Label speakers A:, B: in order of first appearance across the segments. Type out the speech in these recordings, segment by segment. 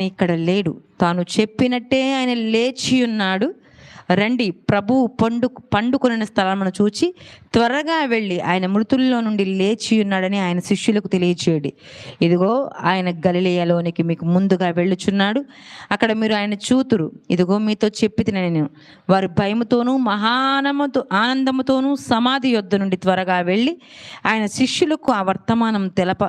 A: ఇక్కడ లేడు. తాను చెప్పినట్టే ఆయన లేచి ఉన్నాడు. రండి ప్రభు పండు పండుకొనిన స్థలమును చూచి త్వరగా వెళ్ళి ఆయన మృతుల్లో నుండి లేచి ఉన్నాడని ఆయన శిష్యులకు తెలియచేయడి. ఇదిగో ఆయన గలిలేయలోనికి మీకు ముందుగా వెళ్ళుచున్నాడు. అక్కడ మీరు ఆయన చూతురు. ఇదిగో మీతో చెప్పి నేను. వారి భయముతోనూ మహానముతో ఆనందముతోనూ సమాధి యొద్ద నుండి త్వరగా వెళ్ళి ఆయన శిష్యులకు ఆ వర్తమానం తెలప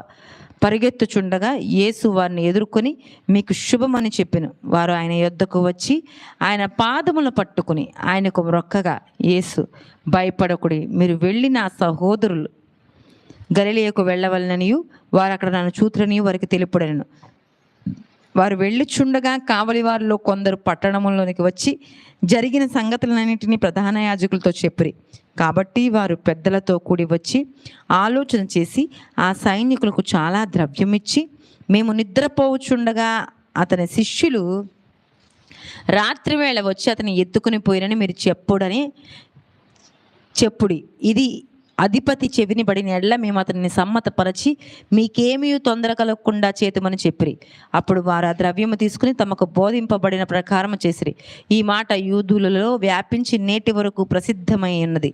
A: పరిగెత్తుచుండగా యేసు వారిని ఎదుర్కొని మీకు శుభమని చెప్పిన. వారు ఆయన యొద్దకు వచ్చి ఆయన పాదములు పట్టుకుని ఆయనకు రొక్కగా యేసు భయపడకుడి. మీరు వెళ్ళి నా సహోదరులు గలిలియకు వెళ్ళవలననియు. వారు అక్కడ నన్ను చూతురని వారికి తెలుపుడను వారు వెళ్ళుచుండగా కావలి వారిలో కొందరు పట్టణంలోనికి వచ్చి జరిగిన సంగతులన్నింటినీ ప్రధాన యాజకులతో చెప్పిరి. కాబట్టి వారు పెద్దలతో కూడి వచ్చి ఆలోచన చేసి ఆ సైనికులకు చాలా ద్రవ్యమిచ్చి మేము నిద్రపోవచ్చుండగా అతని శిష్యులు రాత్రి వేళ వచ్చి అతని ఎత్తుకుని పోయినని మీరు చెప్పుడని చెప్పుడి. ఇది అధిపతి చెవిని పడిన ఎడ్ల మేము అతనిని సమ్మతపరచి మీకేమీ తొందర కలగకుండా చేతుమని చెప్పిరి. అప్పుడు వారు ఆ ద్రవ్యము తీసుకుని తమకు బోధింపబడిన ప్రకారం చేసిరి. ఈ మాట యూదులలో వ్యాపించి నేటి వరకు ప్రసిద్ధమై ఉన్నది.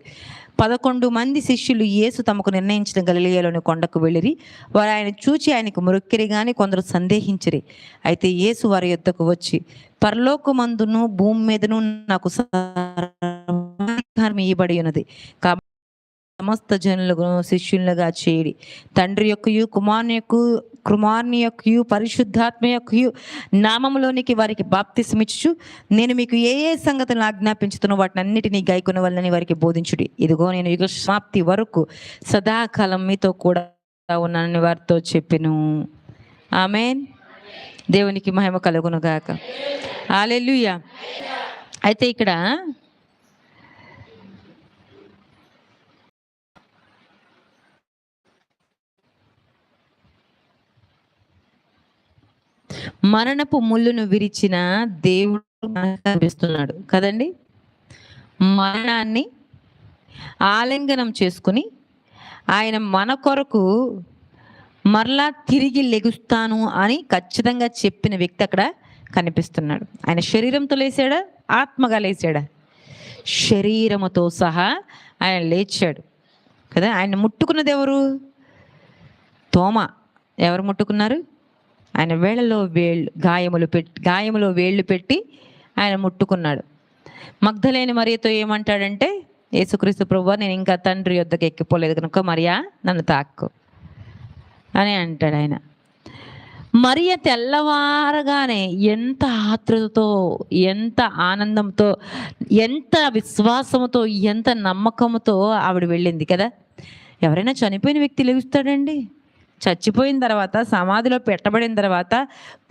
A: పదకొండు మంది శిష్యులు యేసు తమకు నిర్ణయించిన గలిలియలోని కొండకు వెళ్ళిరి. వారు ఆయన చూచి ఆయనకు మురుక్కిరిగాని కొందరు సందేహించిరి. అయితే యేసు వారి యొద్దకు వచ్చి పరలోకమందును భూమి మీదను నాకు ఇవ్వబడి ఉన్నది. కాబట్టి సమస్త జనులకు శిష్యులుగా చేయడి తండ్రి యొక్కయు కుమారుని యొక్క కుమారుని యొక్క పరిశుద్ధాత్మ యొక్క నామంలోనికి వారికి బాప్తిస్మిచ్చు నేను మీకు ఏ ఏ సంగతులను ఆజ్ఞాపించుతున్నో వాటిని అన్నిటినీ గైకొన వల్లని వారికి బోధించుడి. ఇదిగో నేను యుగ సమాప్తి వరకు సదాకాలం మీతో కూడా ఉన్నానని వారితో చెప్పిను. ఆమెన్. దేవునికి మహిమ కలుగును గాక. ఆలెలుయ్య అయితే ఇక్కడ మరణపు ముళ్ళును విరిచిన దేవుడు కనిపిస్తున్నాడు. కదండి? మరణాన్ని ఆలింగనం చేసుకుని ఆయన మన కొరకు మరలా తిరిగి లెగుస్తాను అని ఖచ్చితంగా చెప్పిన వ్యక్తి అక్కడ కనిపిస్తున్నాడు. ఆయన శరీరంతో లేచాడా? ఆత్మగా లేచాడా? శరీరముతో సహా ఆయన లేచాడు. కదా? ఆయన ముట్టుకున్నది ఎవరు? తోమ. ఎవరు ముట్టుకున్నారు? ఆయన వేళ్ళలో వేళ్ళు గాయములు పెట్టి గాయములో వేళ్ళు పెట్టి ఆయన ముట్టుకున్నాడు. మగ్ధలేని మరియతో ఏమంటాడంటే యేసుక్రీస్తు ప్రభు నేను ఇంకా తండ్రి యొద్దకు ఎక్కిపోలేదు కనుక మరియా నన్ను తాక్కు అని అంటాడు ఆయన. మరియ తెల్లవారగానే ఎంత ఆతృతతో ఎంత ఆనందంతో ఎంత విశ్వాసంతో ఎంత నమ్మకంతో ఆవిడ వెళ్ళింది కదా. ఎవరైనా చనిపోయిన వ్యక్తి లెగుస్తాడండి చచ్చిపోయిన తర్వాత సమాధిలో పెట్టబడిన తర్వాత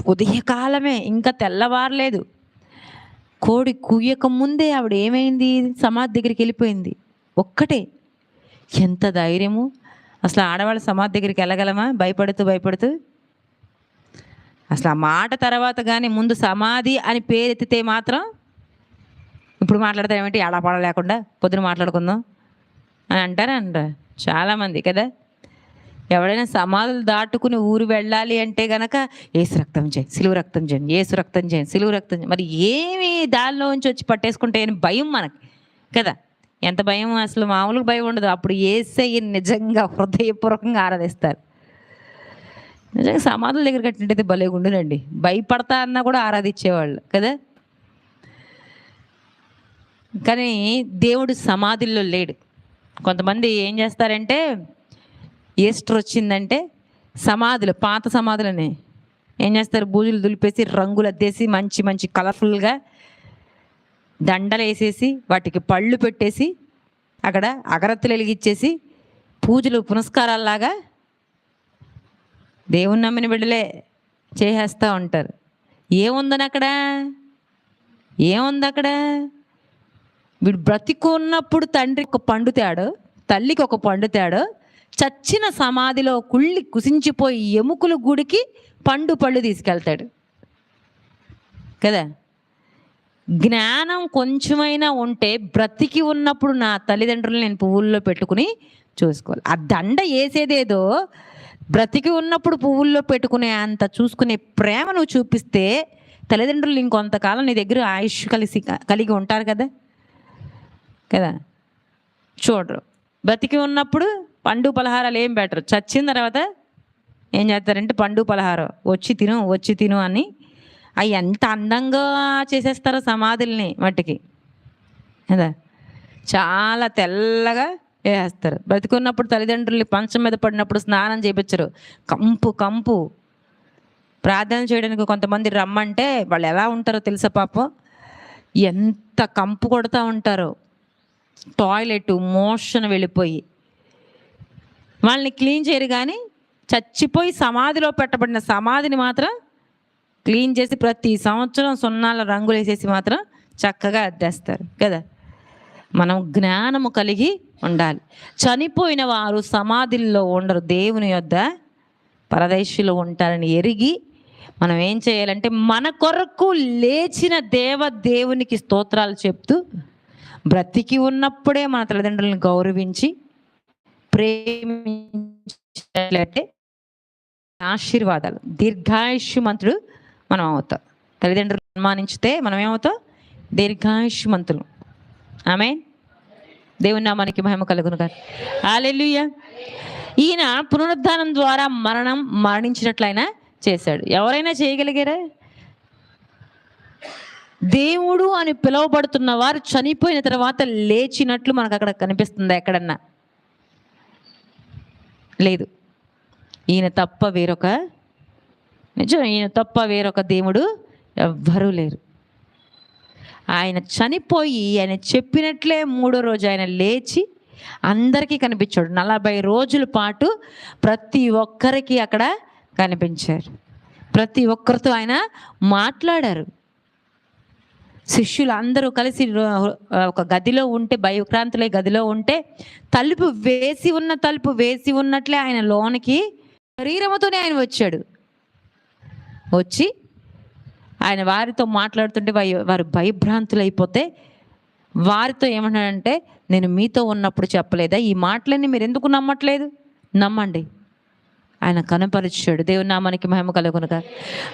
A: ఉదయకాలమే ఇంకా తెల్లవారలేదు. కోడి కుయ్యక ముందే ఆవిడ ఏమైంది? సమాధి దగ్గరికి వెళ్ళిపోయింది. ఒక్కటే. ఎంత ధైర్యము! అసలు ఆడవాళ్ళ సమాధి దగ్గరికి వెళ్ళగలమా? భయపడుతూ భయపడుతూ? అసలు ఆ మాట తర్వాత కానీ ముందు సమాధి అని పేరెత్తితే మాత్రం ఇప్పుడు మాట్లాడితే ఏమిటి ఆడపాడ లేకుండా పొద్దున మాట్లాడుకుందాం అని అంటారా అంటారా? చాలామంది కదా? ఎవడైనా సమాధులు దాటుకుని ఊరు వెళ్ళాలి అంటే గనక ఏసు రక్తం చేయండి సిలువు రక్తం చేయండి ఏసు రక్తం చేయండి సిలువు రక్తం చేయండి. మరి ఏమి దానిలోంచి వచ్చి పట్టేసుకుంటే అని భయం మనకి కదా? ఎంత భయం? అసలు మామూలుగా భయం ఉండదు. అప్పుడు ఏసై నిజంగా హృదయపూర్వకంగా ఆరాధిస్తారు. నిజంగా సమాధుల దగ్గర కట్టినట్టయితే భలే ఉండునండి. భయపడతా అన్నా కూడా ఆరాధించేవాళ్ళు కదా? కానీ దేవుడు సమాధుల్లో లేడు. కొంతమంది ఏం చేస్తారంటే ఈస్టర్ వచ్చిందంటే సమాధులు పాత సమాధులని. ఏం చేస్తారు? బూజులు దులిపేసి రంగులు అద్దేసి మంచి మంచి కలర్ఫుల్గా దండలు వేసేసి వాటికి పళ్ళు పెట్టేసి అక్కడ అగరత్తులు వెలిగించేసి పూజలు పునస్కారాల్లాగా దేవుని నమ్మిన బిడ్డలే చేసేస్తూ ఉంటారు. ఏముందని అక్కడ ఏముంది అక్కడ వీడు బ్రతికున్నప్పుడు తండ్రి ఒక పండు తేడు తల్లికి ఒక పండు తేడు చచ్చిన సమాధిలో కుళ్ళి కుసించిపోయి ఎముకల గుడికి పండు పళ్ళు తీసుకెళ్తాడు. కదా? జ్ఞానం కొంచెమైనా ఉంటే బ్రతికి ఉన్నప్పుడు నా తల్లిదండ్రులు నేను పువ్వుల్లో పెట్టుకుని చూసుకోవాలి. ఆ దండ వేసేదేదో బ్రతికి ఉన్నప్పుడు పువ్వుల్లో పెట్టుకునే అంత చూసుకునే ప్రేమ నువ్వు చూపిస్తే తల్లిదండ్రులు ఇంకొంతకాలం నీ దగ్గర ఆయుష్ కలిసి కలిగి ఉంటారు కదా? కదా? చూడరు. బ్రతికి ఉన్నప్పుడు పండు పలహారాలు ఏం పెట్టరు చచ్చిన తర్వాత ఏం చేస్తారంటే పండు పలహారం. వచ్చి తిను వచ్చి తిను అని. అవి ఎంత అందంగా చేసేస్తారో సమాధుల్ని మట్టికి. కదా చాలా తెల్లగా వేస్తారు బ్రతికున్నప్పుడు తల్లిదండ్రులు పంచం మీద పడినప్పుడు స్నానం చేయించరు కంపు కంపు. ప్రార్థన చేయడానికి కొంతమంది రమ్మంటే వాళ్ళు ఎలా ఉంటారో తెలుసా పాపం? ఎంత కంపు కొడుతూ ఉంటారో. టాయిలెట్ మోషన్ వెళ్ళిపోయి. వాళ్ళని క్లీన్ చేయరు కానీ చచ్చిపోయి సమాధిలో పెట్టబడిన సమాధిని మాత్రం క్లీన్ చేసి ప్రతి సంవత్సరం సున్నాల రంగులు వేసేసి మాత్రం చక్కగా అద్దేస్తారు కదా? మనం జ్ఞానము కలిగి ఉండాలి. చనిపోయిన వారు సమాధుల్లో ఉండరు. దేవుని యొద్ద పరదేశులు ఉంటారని ఎరిగి మనం ఏం చేయాలంటే మన కొరకు లేచిన దేవ దేవునికి స్తోత్రాలు చెప్తూ బ్రతికి ఉన్నప్పుడే మన తల్లిదండ్రులను గౌరవించి ప్రేమించినట్లయితే ఆశీర్వాదాలు. దీర్ఘాయుష్మంతుడు మనం అవుతాం తల్లిదండ్రులు అనుమానించితే మనం ఏమవుతాం దీర్ఘాయుష్మంతులు ఆమె దేవుని నామానికి మహిమ కలుగును గారు ఆలెలుయ్య ఈయన పునరుద్ధానం ద్వారా మరణం మరణించినట్లయినా చేశాడు. ఎవరైనా చేయగలిగారా? దేవుడు అని పిలువబడుతున్న వారు చనిపోయిన తర్వాత లేచినట్లు మనకు అక్కడ కనిపిస్తుంది ఎక్కడన్నా. లేదు. ఈయన తప్ప వేరొక నిజం ఈయన తప్ప వేరొక దేవుడు ఎవ్వరూ లేరు. ఆయన చనిపోయి ఆయన చెప్పినట్లే మూడో రోజు ఆయన లేచి అందరికీ కనిపించాడు. నలభై రోజుల పాటు ప్రతి ఒక్కరికి అక్కడ కనిపించారు. ప్రతి ఒక్కరితో ఆయన మాట్లాడారు. శిష్యులు అందరూ కలిసి ఒక గదిలో ఉంటే భయక్రాంతులే గదిలో ఉంటే తలుపు వేసి ఉన్న తలుపు వేసి ఉన్నట్లే ఆయన లోనికి శరీరముతోనే ఆయన వచ్చాడు. వచ్చి ఆయన వారితో మాట్లాడుతుంటే వై- వారు భయభ్రాంతులు అయిపోతే వారితో ఏమన్నాడంటే నేను మీతో ఉన్నప్పుడు చెప్పలేదా? ఈ మాటలన్నీ మీరు ఎందుకు నమ్మట్లేదు? నమ్మండి. ఆయన కనపరిచాడు. దేవుని నామానికి మహిమ కలుగునుగా.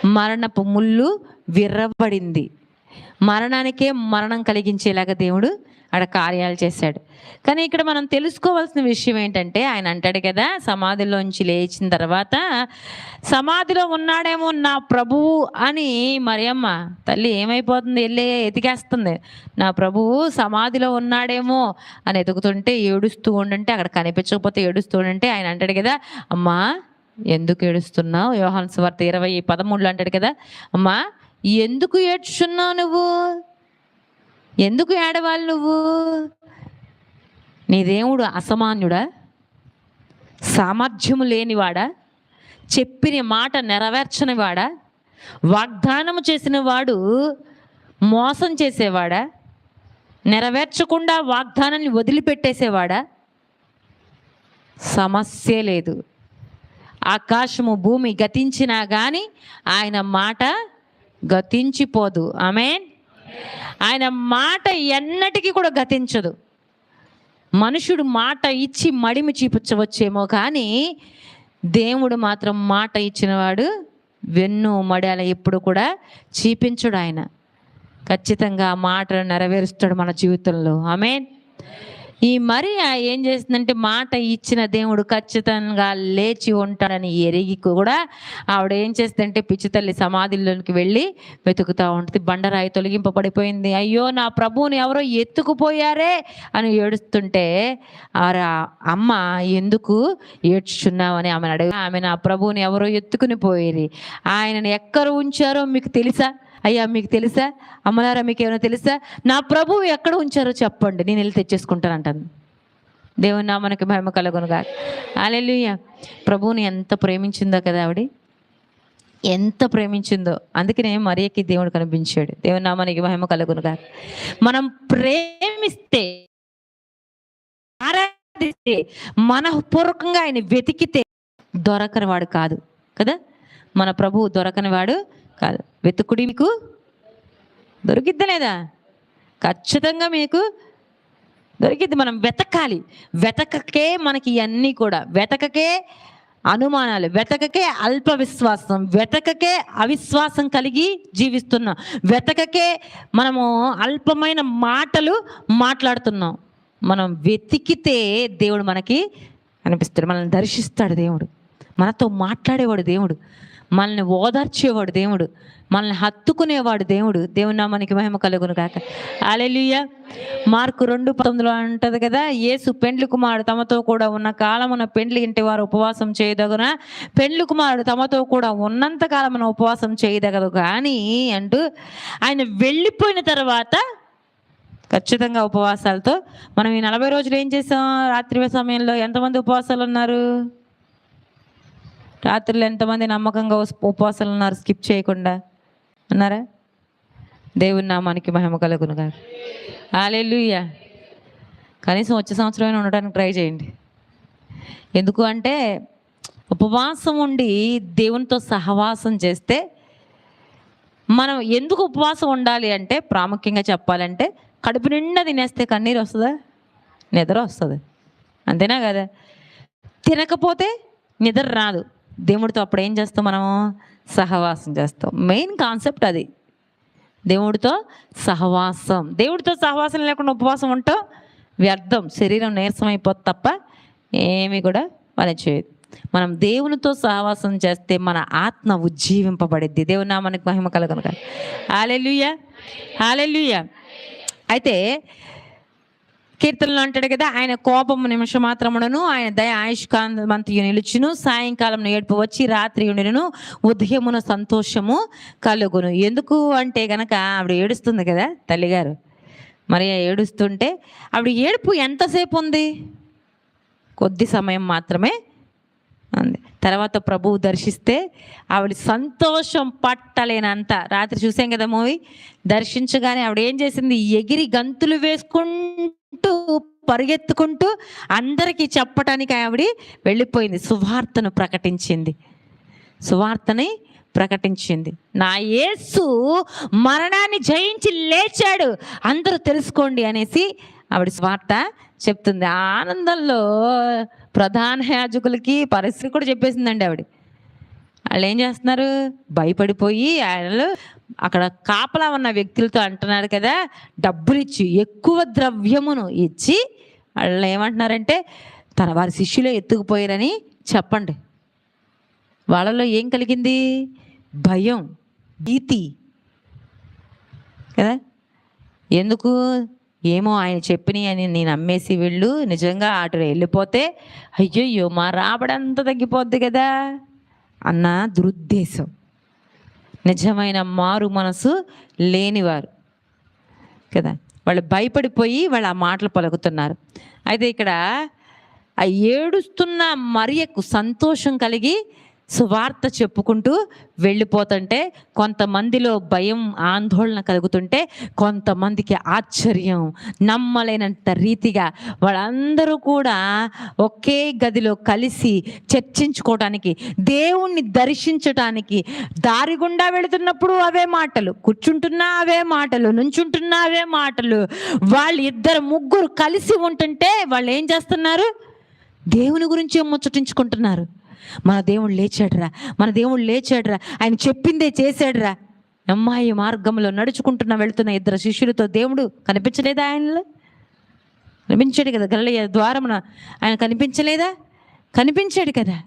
A: మరణపు ముళ్ళు విర్రబడింది. మరణానికే మరణం కలిగించేలాగా దేవుడు ఆడ కార్యాలు చేశాడు. కానీ ఇక్కడ మనం తెలుసుకోవాల్సిన విషయం ఏంటంటే ఆయన అంటాడు కదా సమాధిలోంచి లేచిన తర్వాత సమాధిలో ఉన్నాడేమో నా ప్రభువు అని మరియమ్మ తల్లి ఏమైపోతుంది? వెళ్ళి ఎతికేస్తుంది. నా ప్రభువు సమాధిలో ఉన్నాడేమో అని ఎతుకుతుంటే ఏడుస్తూ ఉండంటే అక్కడ కనిపించకపోతే ఏడుస్తూ ఉండంటే ఆయన అంటాడు కదా అమ్మా ఎందుకు ఏడుస్తున్నావు? యోహాన్ స్వార్త ఇరవై పదమూడులో అంటాడు కదా అమ్మా ఎందుకు ఏడ్చున్నావు నువ్వు? ఎందుకు ఏడవాలి నువ్వు? నీ దేవుడు అసమాన్యుడా? సామర్థ్యము లేనివాడా? చెప్పిన మాట నెరవేర్చనివాడా? వాగ్దానము చేసిన వాడు మోసం చేసేవాడా? నెరవేర్చకుండా వాగ్దానాన్ని వదిలిపెట్టేసేవాడా? సమస్య లేదు. ఆకాశము భూమి గతించినా కానీ ఆయన మాట గతించిపోదు. ఆమెన్? ఆయన మాట ఎన్నటికీ కూడా గతించదు. మనుషుడు మాట ఇచ్చి మడిమి చూపించవచ్చేమో కానీ దేవుడు మాత్రం మాట ఇచ్చినవాడు వెన్ను మడాల ఎప్పుడు కూడా చీపించుడు ఆయన. ఖచ్చితంగా ఆ మాటను నెరవేరుస్తాడు మన జీవితంలో. ఆమెన్? ఈ మరి ఏం చేస్తుందంటే మాట ఇచ్చిన దేవుడు ఖచ్చితంగా లేచి ఉంటాడని ఎరిగి కూడా ఆవిడ ఏం చేస్తుందంటే పిచ్చి తల్లి సమాధిలోనికి వెళ్ళి వెతుకుతూ ఉంటుంది. బండరాయి తొలగింపబడిపోయింది. అయ్యో నా ప్రభువుని ఎవరో ఎత్తుకుపోయారే అని ఏడుస్తుంటే ఆరా అమ్మ ఎందుకు ఏడ్చున్నావని ఆమెను అడిగి ఆమె నా ప్రభువుని ఎవరో ఎత్తుకుని పోయేది ఆయనను ఎక్కడ ఉంచారో మీకు తెలుసా? అయ్యా మీకు తెలుసా? అమ్మలారా మీకు ఏమైనా తెలుసా? నా ప్రభువు ఎక్కడ ఉంచారో చెప్పండి. నేను వెళ్ళి తెచ్చేసుకుంటానంటాను. దేవుని నామానికి మహిమ కాదు అలెలుయ్య ప్రభువుని ఎంత ప్రేమించిందో కదా ఆవిడ. ఎంత ప్రేమించిందో. అందుకనే మరియకి దేవుడు కనిపించాడు. దేవుని నామానికి మహిమ కలుగునుగా మనం ప్రేమిస్తే ఆరాధిస్తే మనపూర్వకంగా ఆయన వెతికితే దొరకని వాడు కాదు కదా? మన ప్రభువు దొరకని వాడు కాదు. వెతుకుడి మీకు దొరికిద్దా లేదా ఖచ్చితంగా మీకు దొరికిద్ది. మనం వెతకాలి. వెతకకే మనకి ఇవన్నీ కూడా. వెతకకే అనుమానాలు. వెతకకే అల్ప విశ్వాసం వెతకకే అవిశ్వాసం కలిగి జీవిస్తున్నాం. వెతకకే మనము అల్పమైన మాటలు మాట్లాడుతున్నాం. మనం వెతికితే దేవుడు మనకి అనిపిస్తాడు. మనల్ని దర్శిస్తాడు దేవుడు. మనతో మాట్లాడేవాడు దేవుడు. మనల్ని ఓదార్చేవాడు దేవుడు. మనల్ని హత్తుకునేవాడు దేవుడు. దేవుని నామానికి మహిమ కలుగును కాక అలెలుయ్య మార్కు రెండు పంతొమ్మిదిలో అంటది కదా యేసు పెండ్లి కుమారుడు తమతో కూడా ఉన్న కాలమున పెండ్లి ఇంటి వారు ఉపవాసం చేయదగున? పెండ్లి కుమారుడు తమతో కూడా ఉన్నంత కాలమున ఉపవాసం చేయదగదు కానీ అంటూ ఆయన వెళ్ళిపోయిన తర్వాత ఖచ్చితంగా ఉపవాసాలతో మనం ఈ నలభై రోజులు ఏం చేసాం? రాత్రి సమయంలో ఎంతమంది ఉపవాసాలు ఉన్నారు? రాత్రులు ఎంతమంది నమ్మకంగా ఉపవాసాలు ఉన్నారు? స్కిప్ చేయకుండా. అన్నారా? దేవుని నామానికి మహిమ కలుగునుగా ఆలెలుయ్య కనీసం వచ్చే సంవత్సరమైనా ఉండడానికి ట్రై చేయండి. ఎందుకు అంటే ఉపవాసం ఉండి దేవునితో సహవాసం చేస్తే మనం ఎందుకు ఉపవాసం ఉండాలి అంటే ప్రాముఖ్యంగా చెప్పాలంటే కడుపు నిండా తినేస్తే కన్నీరు వస్తుందా? నిద్ర వస్తుంది. అంతేనా కదా? తినకపోతే నిద్ర రాదు. దేవుడితో అప్పుడు ఏం చేస్తాం మనము? సహవాసం చేస్తాం. మెయిన్ కాన్సెప్ట్ అది. దేవుడితో సహవాసం. దేవుడితో సహవాసం లేకుండా ఉపవాసం ఉంటాం వ్యర్థం. శరీరం నీరసం అయిపోతుంది తప్ప ఏమీ కూడా పని చేయదు. మనం దేవునితో సహవాసం చేస్తే మన ఆత్మ ఉజ్జీవింపబడిద్ది. దేవుని నామానికి మహిమ కలగనుక హాలెలుయ్య హాలెలుయ్య అయితే కీర్తనలో అంటాడు కదా ఆయన కోపము నిమిషం మాత్రమునను ఆయన దయ ఆయుష్కాంతమంతియు నిలుచును. సాయంకాలం ఏడుపు వచ్చి రాత్రి ఉండినను ఉదయమున సంతోషము కలుగును. ఎందుకు అంటే గనక ఆవిడ ఏడుస్తుంది కదా తల్లిగారు. మరి ఏడుస్తుంటే ఆవిడ ఏడుపు ఎంతసేపు ఉంది? కొద్ది సమయం మాత్రమే అంది తర్వాత ప్రభువు దర్శిస్తే ఆవిడ సంతోషం పట్టలేనంత. రాత్రి చూసాం కదా మూవీ? దర్శించగానే ఆవిడ ఏం చేసింది? ఎగిరి గంతులు వేసుకుంటూ పరిగెత్తుకుంటూ అందరికీ చెప్పటానికి ఆవిడ వెళ్ళిపోయింది. సువార్తను ప్రకటించింది. సువార్తని ప్రకటించింది. నా యేసు మరణాన్ని జయించి లేచాడు. అందరూ తెలుసుకోండి అనేసి ఆవిడ స్వార్త చెప్తుంది. ఆనందంలో ప్రధాన యాజకులకి పరిస్థితి కూడా చెప్పేసిందండి ఆవిడ. వాళ్ళు ఏం చేస్తున్నారు? భయపడిపోయి ఆయనలు అక్కడ కాపలా ఉన్న వ్యక్తులతో అంటున్నారు కదా డబ్బులు ఇచ్చి ఎక్కువ ద్రవ్యమును ఇచ్చి వాళ్ళు ఏమంటున్నారంటే తన వారి శిష్యులే ఎత్తుకుపోయారని చెప్పండి. వాళ్ళలో ఏం కలిగింది? భయం భీతి. కదా? ఎందుకు? ఏమో ఆయన చెప్పినవి అని నేను అమ్మేసి వెళ్ళు నిజంగా అటు వెళ్ళిపోతే అయ్యయ్యో మా రాబడంతా తగ్గిపోద్ది కదా అన్న దురుద్దేశం. నిజమైన మారు మనసు లేనివారు. కదా? వాళ్ళు భయపడిపోయి వాళ్ళు ఆ మాటలు పలుకుతున్నారు. అయితే ఇక్కడ ఆ ఏడుస్తున్న మరియకు సంతోషం కలిగి సువార్త చెప్పుకుంటూ వెళ్ళిపోతుంటే కొంతమందిలో భయం ఆందోళన కలుగుతుంటే కొంతమందికి ఆశ్చర్యం నమ్మలేనంత రీతిగా వాళ్ళందరూ కూడా ఒకే గదిలో కలిసి చర్చించుకోవటానికి దేవుణ్ణి దర్శించటానికి దారి గుండా వెళుతున్నప్పుడు అవే మాటలు కూర్చుంటున్నా అవే మాటలు నుంచుంటున్నా అవే మాటలు. వాళ్ళు ఇద్దరు ముగ్గురు కలిసి ఉంటుంటే వాళ్ళు ఏం చేస్తున్నారు? దేవుని గురించి ముచ్చటించుకుంటున్నారు. మన దేవుడు లేచాడురా మన దేవుడు లేచాడురా ఆయన చెప్పిందే చేశాడురా. అమ్మాయి మార్గంలో నడుచుకుంటున్న వెళుతున్న ఇద్దరు శిష్యులతో దేవుడు కనిపించలేదా ఆయనలో? కనిపించాడు కదా గల్లయ్య ద్వారమున. ఆయన కనిపించలేదా? కనిపించాడు కదా.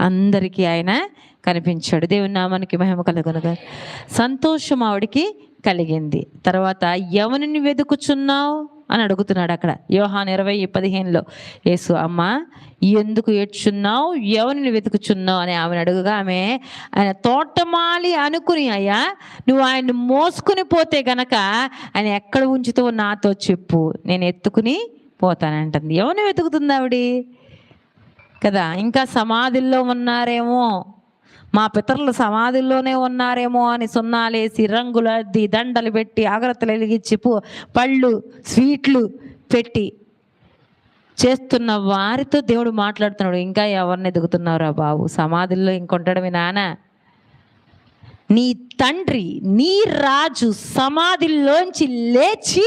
A: అందరికీ ఆయన కనిపించాడు. దేవుని నామానికి మహిమ కలుగునుగా సంతోషం ఆవిడికి కలిగింది. తర్వాత ఎవరిని వెతుకుచున్నావు అని అడుగుతున్నాడు అక్కడ. యోహాన్ ఇరవై పదిహేనులో యేసు అమ్మ ఎందుకు ఏడ్చున్నావు? ఎవరిని వెతుకుచున్నావు? అని ఆమెను అడుగుగా ఆమె ఆయన తోటమాలి అనుకుని అయ్యా నువ్వు ఆయన్ని మోసుకుని పోతే గనక ఆయన ఎక్కడ ఉంచుతో నాతో చెప్పు. నేను ఎత్తుకుని పోతానంటుంది ఎవరిని వెతుకుతుంది ఆవిడి? కదా ఇంకా సమాధుల్లో ఉన్నారేమో. మా పితరులు సమాధుల్లోనే ఉన్నారేమో అని సున్నాలేసి రంగులు అద్ది దండలు పెట్టి ఆగ్రత్తలు వెలిగించి పళ్ళు స్వీట్లు పెట్టి చేస్తున్న వారితో దేవుడు మాట్లాడుతున్నాడు. ఇంకా ఎవరిని ఎదుగుతున్నారా బాబు? సమాధుల్లో ఇంకొంటాడు మీ నాన్న నీ తండ్రి నీ రాజు సమాధిలోంచి లేచి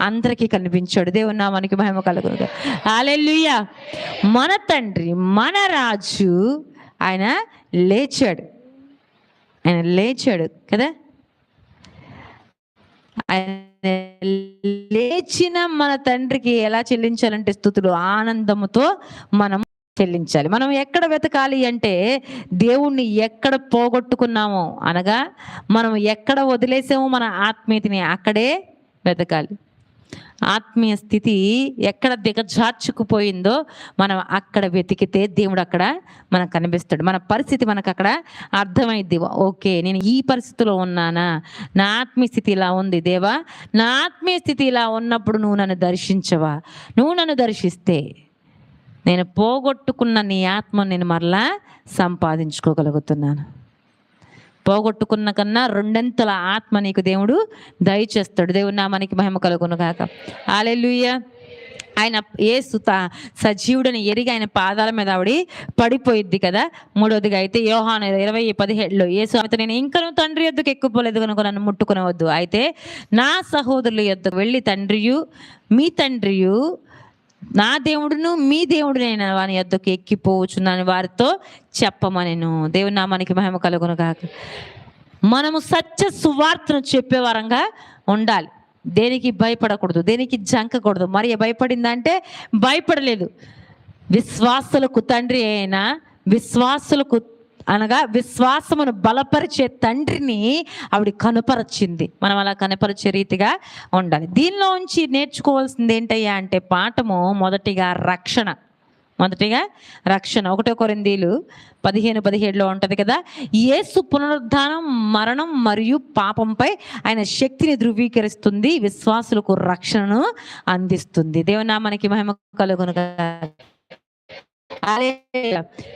A: అందరికీ కనిపించాడు. దేవుని నామానికి మహిమ కలుగును ఆలెల్లుయ్య మన తండ్రి మన రాజు ఆయన లేచాడు. ఆయన లేచాడు కదా? ఆయన లేచిన మన తండ్రికి ఎలా చెల్లించాలంటే స్థుతులు ఆనందముతో మనం చెల్లించాలి. మనం ఎక్కడ వెతకాలి అంటే దేవుణ్ణి ఎక్కడ పోగొట్టుకున్నామో అనగా మనం ఎక్కడ వదిలేసామో మన ఆత్మీయతని అక్కడే వెతకాలి. ఆత్మీయ స్థితి ఎక్కడ దిగజార్చుకుపోయిందో మనం అక్కడ వెతికితే దేవుడు అక్కడ మనకు కనిపిస్తాడు. మన పరిస్థితి మనకు అక్కడ అర్థమైద్ది ఓకే నేను ఈ పరిస్థితిలో ఉన్నానా? నా ఆత్మీయ స్థితి ఇలా ఉంది దేవా. నా ఆత్మీయ స్థితి ఇలా ఉన్నప్పుడు నువ్వు నన్ను దర్శించవా? నువ్వు నన్ను దర్శిస్తే నేను పోగొట్టుకున్న నీ ఆత్మ నేను మరలా సంపాదించుకోగలుగుతున్నాను. పోగొట్టుకున్న కన్నా రెండంతల ఆత్మ నీకు దేవుడు దయచేస్తాడు. దేవుడు నామానికి మహిమ కలుగును కాక ఆలెలుయ్య ఆయన ఏసు సజీవుడని ఎరిగి ఆయన పాదాల మీద ఆవిడి పడిపోయిద్ది కదా. మూడవదిగా అయితే యోహాన్ ఇరవై పదిహేడులో ఏసు ఆమెతో నేను ఇంకను తండ్రి ఎద్దుకు ఎక్కుపోలేదు కనుక నన్ను ముట్టుకునవద్దు. అయితే నా సహోదరుల ఎద్దుకు వెళ్ళి తండ్రియు మీ తండ్రియు నా దేవుడును మీ దేవుడునైన వాని యొద్దకు ఎక్కిపోవచ్చున్నాను వారితో చెప్పమనేను. దేవుని నామానికి మహిమ కలుగును కాక మనము సత్య సువార్తను చెప్పే వరంగా ఉండాలి. దేనికి భయపడకూడదు దేనికి జంకకూడదు. మరి భయపడిందంటే భయపడలేదు. విశ్వాసులకు తండ్రి అయినా విశ్వాసులకు అనగా విశ్వాసమును బలపరిచే తండ్రిని ఆవిడ కనుపరచింది. మనం అలా కనపరిచే రీతిగా ఉండాలి. దీనిలోంచి నేర్చుకోవాల్సింది ఏంటయ్యా అంటే పాఠము మొదటిగా రక్షణ. మొదటిగా రక్షణ. ఒకటో కొరిందీలు పదిహేను పదిహేడులో ఉంటుంది కదా? యేసు పునరుద్ధానం మరణం మరియు పాపంపై ఆయన శక్తిని ధృవీకరిస్తుంది విశ్వాసులకు రక్షణను అందిస్తుంది. దేవునామానికి మహిమ కలుగునుగా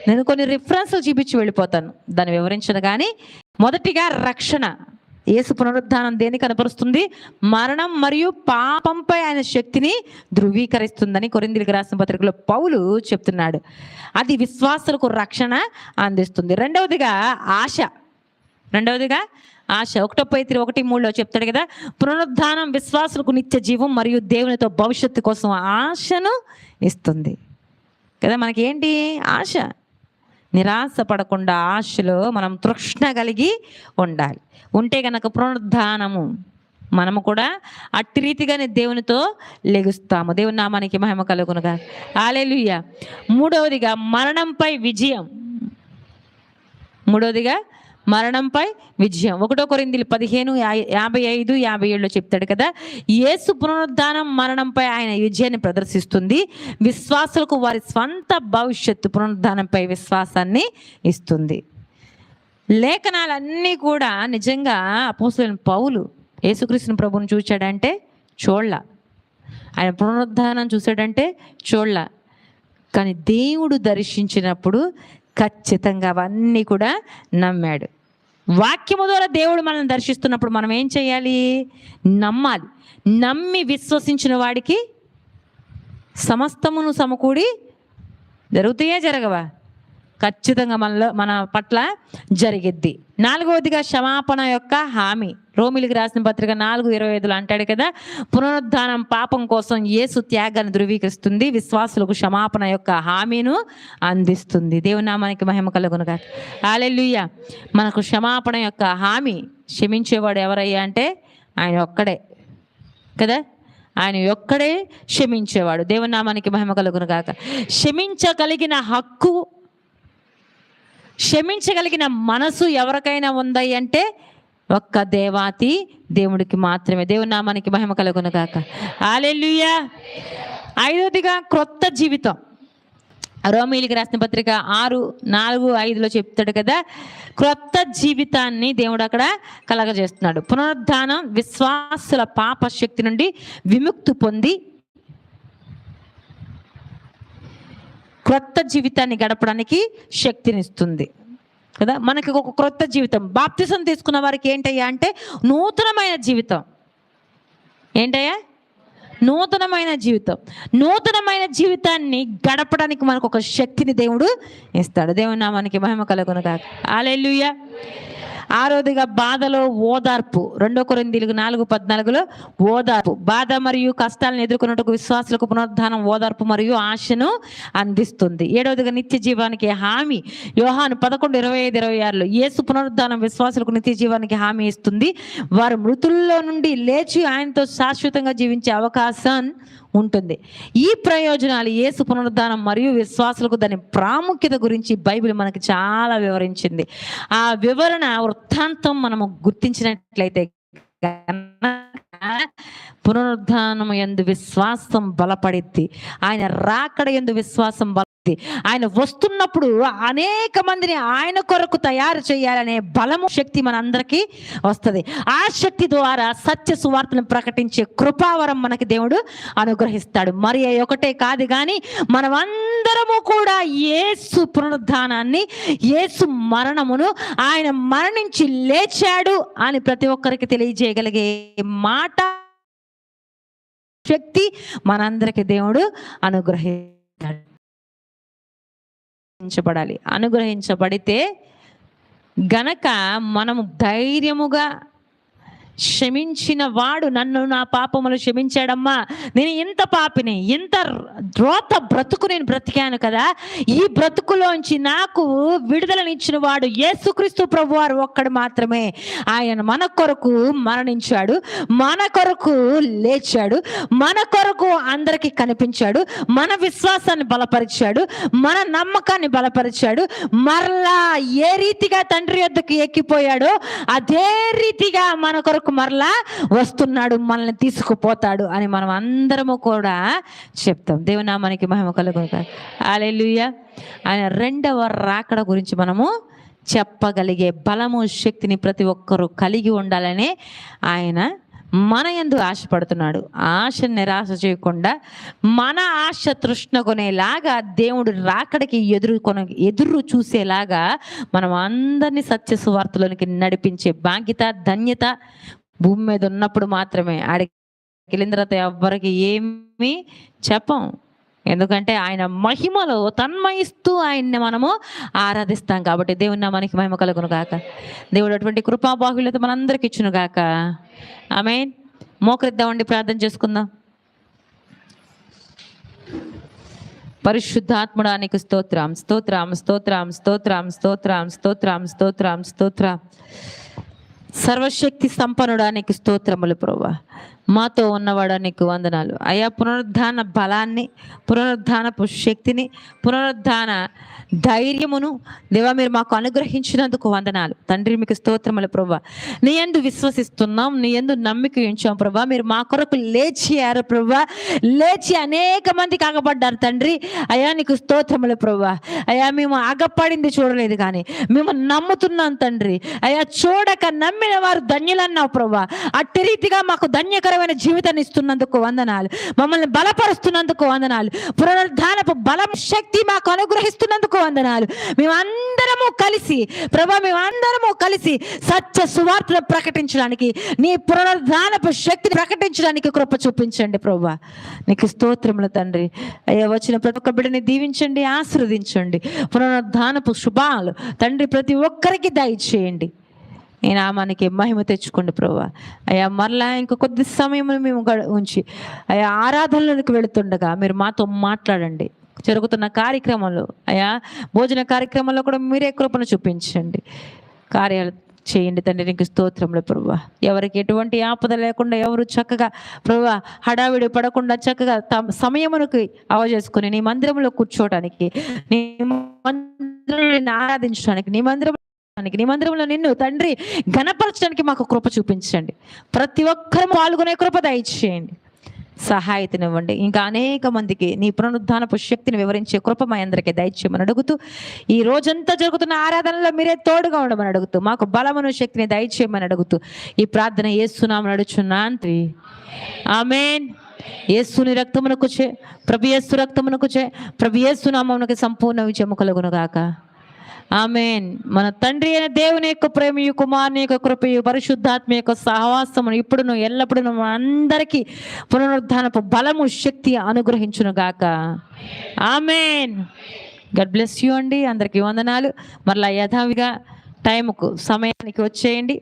A: నేను కొన్ని రిఫరెన్స్లు చూపించి వెళ్ళిపోతాను. దాన్ని వివరించను కానీ మొదటిగా రక్షణ. యేసు పునరుద్ధానం దేని కనపరుస్తుంది? మరణం మరియు పాపంపై ఆయన శక్తిని ధృవీకరిస్తుందని కొరిందిలికి రాసిన పత్రికలో పౌలు చెప్తున్నాడు. అది విశ్వాసులకు రక్షణ అందిస్తుంది. రెండవదిగా ఆశ. రెండవదిగా ఆశ. ఒకటో పైత్రి ఒకటి మూడులో చెప్తాడు కదా పునరుద్ధానం విశ్వాసులకు నిత్య జీవం మరియు దేవునితో భవిష్యత్తు కోసం ఆశను ఇస్తుంది. కదా మనకి ఏంటి ఆశ. నిరాశ పడకుండా ఆశలో మనం తృష్ణ కలిగి ఉండాలి. ఉంటే గనక పునరుద్ధానము మనము కూడా అట్టి రీతిగానే దేవునితో లెగుస్తాము. దేవుని నామానికి మహిమ కలుగునుగా. ఆలెలుయ్య మూడవదిగా మరణంపై విజయం. మూడవదిగా మరణంపై విజయం. ఒకటో కొరిందిలు పదిహేను యా- యాభై ఐదు యాభై ఏడులో చెప్తాడు కదా యేసు పునరుద్ధానం మరణంపై ఆయన విజయాన్ని ప్రదర్శిస్తుంది. విశ్వాసులకు వారి స్వంత భవిష్యత్తు పునరుద్ధానంపై విశ్వాసాన్ని ఇస్తుంది. లేఖనాలన్నీ కూడా నిజంగా అపోసలైన పౌలు యేసుక్రీస్తుని ప్రభుని చూచాడంటే చూడల ఆయన పునరుద్ధానం చూశాడంటే చూడల కానీ దేవుడు దర్శించినప్పుడు ఖచ్చితంగా అవన్నీ కూడా నమ్మాడు. వాక్యము ద్వారా దేవుడు మనల్ని దర్శిస్తున్నప్పుడు మనం ఏం చేయాలి? నమ్మాలి. నమ్మి విశ్వసించిన వాడికి సమస్తమును సమకూడి జరుగుతాయా జరగవా? ఖచ్చితంగా మనలో మన పట్ల జరిగిద్ది. నాలుగవదిగా క్షమాపణ యొక్క హామీ. రోమిలికి రాసిన పత్రిక నాలుగు ఇరవై ఐదులో అంటాడు కదా పునరుద్ధానం పాపం కోసం యేసు త్యాగాన్ని ధృవీకరిస్తుంది విశ్వాసులకు క్షమాపణ యొక్క హామీను అందిస్తుంది. దేవునామానికి మహిమ కలుగునుగా ఆలెల్లుయ్య మనకు క్షమాపణ యొక్క హామీ క్షమించేవాడు ఎవరయ్యా అంటే ఆయన ఒక్కడే కదా? ఆయన ఒక్కడే క్షమించేవాడు. దేవునామానికి మహిమ కలుగును కాక క్షమించగలిగిన హక్కు క్షమించగలిగిన మనసు ఎవరికైనా ఉందయ్యంటే అంటే ఒక్క దేవాతి దేవుడికి మాత్రమే. దేవుని నామానికి మహిమ కలుగును గాక. ఆలెల్లుయా ఐదోదిగా క్రొత్త జీవితం. రోమిలికి రాసిన పత్రిక ఆరు నాలుగు ఐదులో చెప్తాడు కదా క్రొత్త జీవితాన్ని దేవుడు అక్కడ కలగజేస్తున్నాడు. పునరుద్ధానం విశ్వాసుల పాప శక్తి నుండి విముక్తి పొంది క్రొత్త జీవితాన్ని గడపడానికి శక్తినిస్తుంది. కదా? మనకి ఒక క్రొత్త జీవితం. బాప్తిసం తీసుకున్న వారికి ఏంటయ్యా అంటే నూతనమైన జీవితం. ఏంటయ్యా? నూతనమైన జీవితం. నూతనమైన జీవితాన్ని గడపడానికి మనకు ఒక శక్తిని దేవుడు ఇస్తాడు. దేవుని నామానికి మహిమ కలుగును కాక ఆలెలుయ ఆరోదిగా బాధలో ఓదార్పు. రెండో కొరిందీలకు నాలుగు పద్నాలుగులో ఓదార్పు. బాధ మరియు కష్టాలను ఎదుర్కొన్నట్టుకు విశ్వాసులకు పునరుద్ధానం ఓదార్పు మరియు ఆశను అందిస్తుంది. ఏడవదిగా నిత్య జీవానికి హామీ. యోహాను పదకొండు ఇరవై ఐదు ఇరవై ఆరులో యేసు పునరుద్ధానం విశ్వాసులకు నిత్య జీవానికి హామీ ఇస్తుంది. వారు మృతుల్లో నుండి లేచి ఆయనతో శాశ్వతంగా జీవించే అవకాశం ఉంటుంది. ఈ ప్రయోజనాలు ఏసు పునరుద్ధానం మరియు విశ్వాసులకు దాని ప్రాముఖ్యత గురించి బైబిల్ మనకు చాలా వివరించింది. ఆ వివరణ వృత్తాంతం మనము గుర్తించినట్లయితే పునరుద్ధానం ఎందు విశ్వాసం బలపడిద్ది. ఆయన రాకడ ఎందు విశ్వాసం బలపడి ఆయన వస్తున్నప్పుడు అనేక మందిని ఆయన కొరకు తయారు చేయాలనే బలము శక్తి మనందరికీ వస్తుంది. ఆ శక్తి ద్వారా సత్య సువార్తను ప్రకటించే కృపావరం మనకి దేవుడు అనుగ్రహిస్తాడు. మరి ఒకటే కాదు కానీ మనమందరము కూడా యేసు పునరుద్ధానాన్ని యేసు మరణమును ఆయన మరణించి లేచాడు అని ప్రతి ఒక్కరికి తెలియజేయగలిగే మాట శక్తి మనందరికి దేవుడు అనుగ్రహించబడాలి. అనుగ్రహించబడితే గనక మనము ధైర్యముగా క్షమించిన వాడు నన్ను నా పాపములు క్షమించాడమ్మా. నేను ఇంత పాపిని ఇంత రోత బ్రతుకు నేను బ్రతికాను కదా. ఈ బ్రతుకులోంచి నాకు విడుదలనిచ్చిన వాడు యేసుక్రీస్తు ప్రభు వారు ఒక్కడు మాత్రమే. ఆయన మన కొరకు మరణించాడు మన కొరకు లేచాడు మన కొరకు అందరికీ కనిపించాడు మన విశ్వాసాన్ని బలపరిచాడు మన నమ్మకాన్ని బలపరిచాడు మరలా ఏ రీతిగా తండ్రి యొద్దకు ఎక్కిపోయాడో అదే రీతిగా మన కొరకు మరలా వస్తున్నాడు మనల్ని తీసుకుపోతాడు అని మనం అందరము కూడా చెప్తాం. దేవునామానికి మహిమ కలుగు అలెలుయ ఆయన రెండవ రాకడ గురించి మనము చెప్పగలిగే బలము శక్తిని ప్రతి ఒక్కరూ కలిగి ఉండాలని ఆయన మన ఎందు ఆశపడుతున్నాడు. ఆశ నిరాశ చేయకుండా మన ఆశ తృష్ణ కొనేలాగా దేవుడు రాకడికి ఎదురు కొన ఎదురు చూసేలాగా మనం అందరినీ సత్య సువార్తలోనికి నడిపించే బాధ్యత ధన్యత భూమి మీద ఉన్నప్పుడు మాత్రమే ఆడికి వెళ్ళిన తర్వాత ఎవ్వరికి ఏమీ చెప్పం. ఎందుకంటే ఆయన మహిమలో తన్మయిస్తూ ఆయన్ని మనము ఆరాధిస్తాం కాబట్టి దేవుని మనకి మహిమ కలుగును గాక. దేవుడు అటువంటి కృపాబాహుల్యత మనందరికి ఇచ్చును గాక. ఆమె మోకరిద్దామండి ప్రార్థన చేసుకుందాం. పరిశుద్ధాత్ముడానికి స్తోత్రం స్తోత్రం స్తోత్రం స్తోత్రం స్తోత్రం స్తోత్రం స్తోత్రం స్తోత్రం. సర్వశక్తి సంపన్నుడానికి స్తోత్రములు ప్రభా. మాతో ఉన్నవాడానికి వందనాలు. అయ్యా పునరుద్ధాన బలాన్ని పునరుద్ధానపు శక్తిని పునరుద్ధాన ధైర్యమును దేవా మీరు మాకు అనుగ్రహించినందుకు వందనాలు. తండ్రి మీకు స్తోత్రములు ప్రభా. నీ ఎందు విశ్వసిస్తున్నాం నీ ఎందు నమ్మిక ఉంచాం ప్రభా. మీరు మా కొరకు లేచియారు ప్రభా. లేచి అనేక మంది కాగబడ్డారు తండ్రి. అయ్యా నీకు స్తోత్రములు ప్రభా. అయ్యా మేము ఆగపడింది చూడలేదు కానీ మేము నమ్ముతున్నాం తండ్రి. అయ్యా చూడక నమ్మిన వారు ధన్యులన్నావు ప్రభా. అట్టి రీతిగా మాకు ధన్యకరమైన జీవితాన్ని ఇస్తున్నందుకు వందనాలు. మమ్మల్ని బలపరుస్తున్నందుకు వందనాలు. పునరుద్ధానపు బలం శక్తి మాకు అనుగ్రహిస్తున్నందుకు వందనాలు. మేమందరము కలిసి ప్రభా మేమందరము కలిసి సత్య సువార్తను ప్రకటించడానికి నీ పునరుద్ధానపు శక్తిని ప్రకటించడానికి కృప చూపించండి ప్రభా. నీకు స్తోత్రములు తండ్రి. అయ్యా వచ్చిన ప్రతి ఒక్క బిడ్డని దీవించండి ఆశీర్వదించండి. పునరుద్ధానపు శుభాలు తండ్రి ప్రతి ఒక్కరికి దయచేయండి. నీ నామానికి మహిమ తెచ్చుకోండి ప్రభా. అయ్యా మరలా ఇంక కొద్ది సమయం మేము ఉంచి అయ్యా ఆరాధనలోకి వెళుతుండగా మీరు మాతో మాట్లాడండి. జరుగుతున్న కార్యక్రమంలో అయ్యా భోజన కార్యక్రమంలో కూడా మీరే కృపను చూపించండి. కార్యాలు చేయండి తండ్రి నీకు స్తోత్రంలో ప్రభా. ఎవరికి ఎటువంటి ఆపద లేకుండా ఎవరు చక్కగా ప్రభా హడావిడి పడకుండా చక్కగా తమ సమయమునకు అవజేసుకొని నీ మందిరంలో కూర్చోవడానికి నీ మందిరం ఆరాధించడానికి నీ మందిరం నీ మందిరంలో నిన్ను తండ్రి ఘనపరచడానికి మాకు కృప చూపించండి. ప్రతి ఒక్కరు పాల్గొనే కృప దయచేయండి. సహాయతనివ్వండి. ఇంకా అనేక మందికి నీ పునరుద్ధానపు శక్తిని వివరించే కృప మా అందరికీ దయచేయమని అడుగుతూ ఈ రోజంతా జరుగుతున్న ఆరాధనలో మీరే తోడుగా ఉండమని అడుగుతూ మాకు బలమును శక్తిని దయచేయమని అడుగుతూ ఈ ప్రార్థన ఏసునామని అడుచున్నాంత్రి ఆమెన్. ఏసుని రక్తమునకు చే ప్రభు యేసు రక్తమునకు చే ప్రభు యేసు నామమునకు సంపూర్ణ విజయము కలుగును గాక. ఆమెన్. మన తండ్రి అయిన దేవుని యొక్క ప్రేమయు కుమారుని యొక్క కృపయు పరిశుద్ధాత్మ యొక్క సహవాసము ఇప్పుడును ఎల్లప్పుడూ అందరికీ పునరుద్ధానపు బలము శక్తి అనుగ్రహించును గాక. ఆమెన్. గడ్ బ్లెస్ యూ అండి. అందరికీ వందనాలు. మరలా యథావిగా టైంకు సమయానికి వచ్చేయండి.